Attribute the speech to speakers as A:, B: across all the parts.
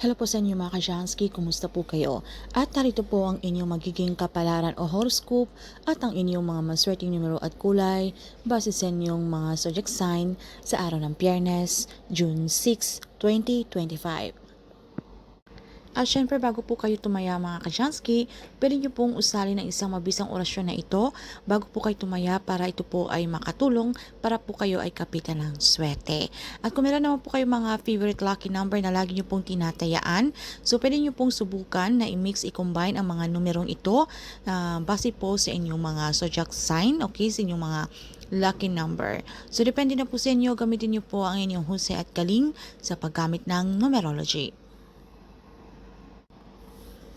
A: Hello po sa inyo mga Kajansky, kumusta po kayo? At narito po ang inyong magiging kapalaran o horoscope at ang inyong mga maswerteng numero at kulay base sa inyong mga zodiac sign sa araw ng Biyernes, June 6, 2025. At syempre bago po kayo tumaya mga Kajansky, pwede nyo pong usali ng isang mabisang orasyon na ito bago po kayo tumaya para ito po ay makatulong para po kayo ay kapitan ng swerte. At kung meron naman po kayo mga favorite lucky number na lagi nyo pong tinatayaan, so pwede nyo pong subukan na i-mix, i-combine ang mga numerong ito uh, base po sa inyong mga zodiac sign, okay, sa inyong mga lucky number. So depende na po sa inyo, gamitin nyo po ang inyong husay at galing sa paggamit ng numerology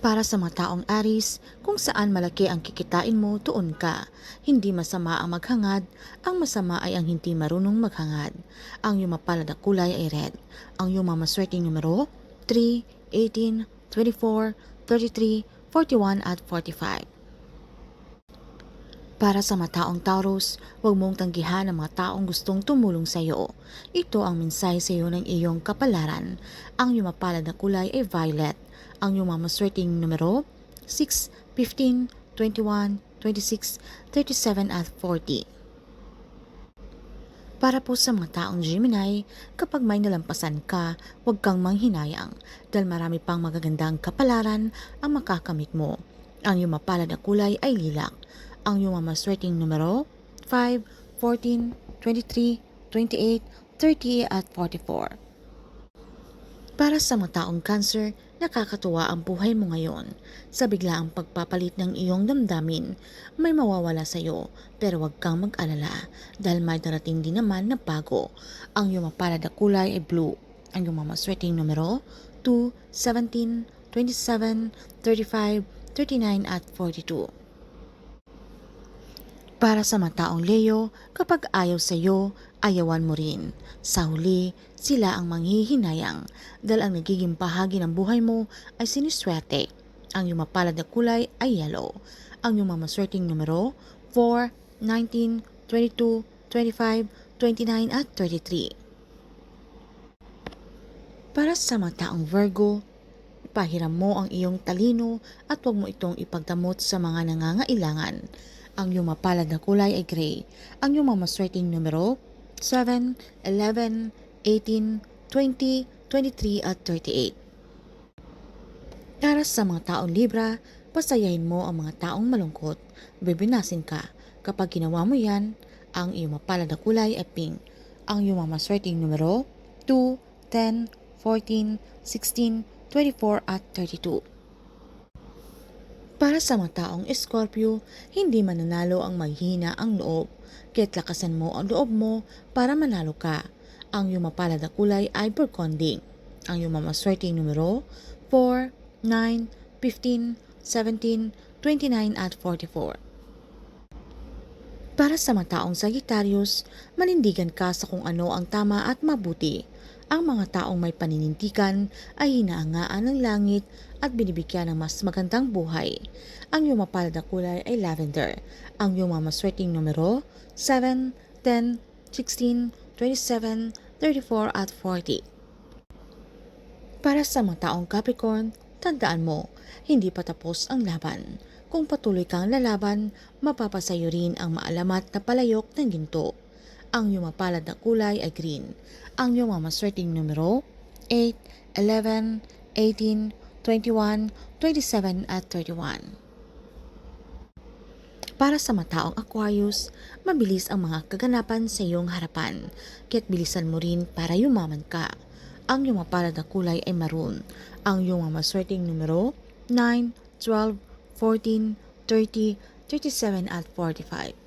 A: para sa mga taong aris, kung saan malaki ang kikitain mo, tuon ka. Hindi masama ang maghangad, ang masama ay ang hindi marunong maghangad. Ang iyong mapalad na kulay ay red. Ang iyong mamaswerteng numero, 3, 18, 24, 33, 41 at 45. Para sa mga taong Taurus, huwag mong tanggihan ang mga taong gustong tumulong sa iyo. Ito ang mensahe sa iyo ng iyong kapalaran. Ang iyong mapalad na kulay ay violet ang iyong mga maswerteng numero 6, 15, 21, 26, 37 at 40. Para po sa mga taong Gemini, kapag may nalampasan ka, huwag kang manghinayang dahil marami pang magagandang kapalaran ang makakamit mo. Ang iyong mapalad na kulay ay lilak. Ang iyong mamaswerteng numero 5, 14, 23, 28, 30 at 44. Para sa mga taong cancer, nakakatuwa ang buhay mo ngayon. Sa biglaang pagpapalit ng iyong damdamin, may mawawala sa iyo pero huwag kang mag-alala dahil may darating din naman na bago. Ang iyong mapalad na kulay ay blue. Ang iyong mamaswerteng numero 2, 17, 27, 35, 39 at 42. Para sa mga taong Leo, kapag ayaw sa iyo, ayawan mo rin. Sa huli, sila ang manghihinayang dahil ang nagiging bahagi ng buhay mo ay siniswerte. Ang iyong mapalad na kulay ay yellow. Ang iyong mamaswerteng numero 4, 19, 22, 25, 29 at 33. Para sa mga taong Virgo, pahiram mo ang iyong talino at huwag mo itong ipagdamot sa mga nangangailangan. Ang iyong mapalad na kulay ay gray. Ang iyong mamaswerteng numero 7, 11, 18, 20, 23 at 38. Para sa mga taong Libra, pasayahin mo ang mga taong malungkot. Bibinasin ka. Kapag ginawa mo yan, ang iyong mapalad na kulay ay pink. Ang iyong mamaswerteng numero 2, 10, 14, 16, 24 at 32. Para sa mga taong Scorpio, hindi mananalo ang maghina ang loob. Kaya't lakasan mo ang loob mo para manalo ka. Ang iyong mapalad na kulay ay burkonding. Ang iyong mamaswerteng numero 4, 9, 15, 17, 29 at 44. Para sa mga taong Sagittarius, manindigan ka sa kung ano ang tama at mabuti. Ang mga taong may paninintikan ay hinaangaan ng langit at binibigyan ng mas magandang buhay. Ang iyong mapalad na kulay ay lavender. Ang iyong mamaswerteng numero 7, 10, 16, 27, 34 at 40. Para sa mga taong Capricorn, tandaan mo, hindi pa tapos ang laban. Kung patuloy kang lalaban, mapapasayo rin ang maalamat na palayok ng ginto. Ang iyong mapalad na kulay ay green. Ang iyong mamaswerteng numero 8, 11, 18, 21, 27 at 31. Para sa mataong Aquarius, mabilis ang mga kaganapan sa iyong harapan, kaya't bilisan mo rin para yumaman ka. Ang iyong mapalad na kulay ay maroon. Ang iyong maswerteng numero 9, 12, 14, 30, 37 at 45.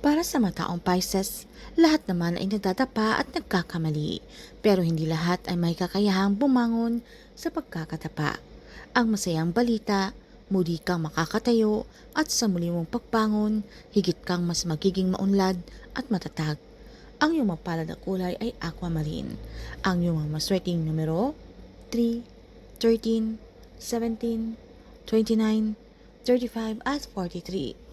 A: Para sa mataong Pisces, lahat naman ay nadadapa at nagkakamali, pero hindi lahat ay may kakayahang bumangon sa pagkakatapa. Ang masayang balita, muli kang makakatayo at sa muli mong pagbangon, higit kang mas magiging maunlad at matatag. Ang iyong mapalad na kulay ay aquamarine. Ang iyong maswerteng numero 3, 13, 17, 29, 35 at 43.